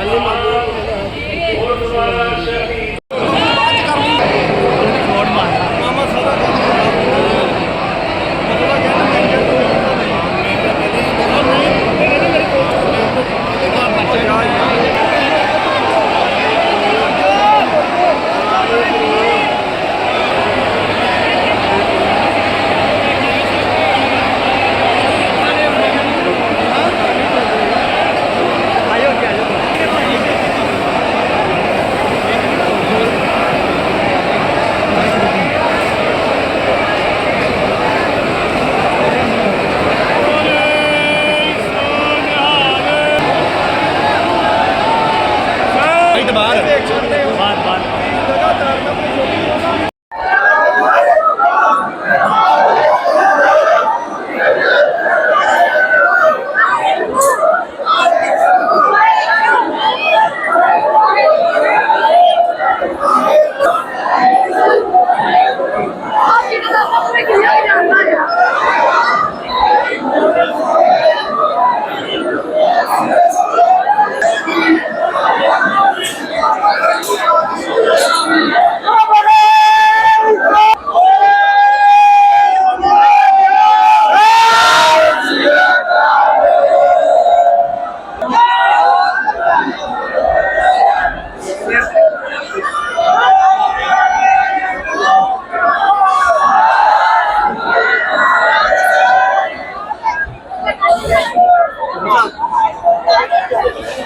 ಅಲ್ಲಿ ಮಾಡ್ತಾರೆ बाहर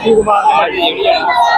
Di 业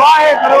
ਵਾਹਿਗੁਰੂ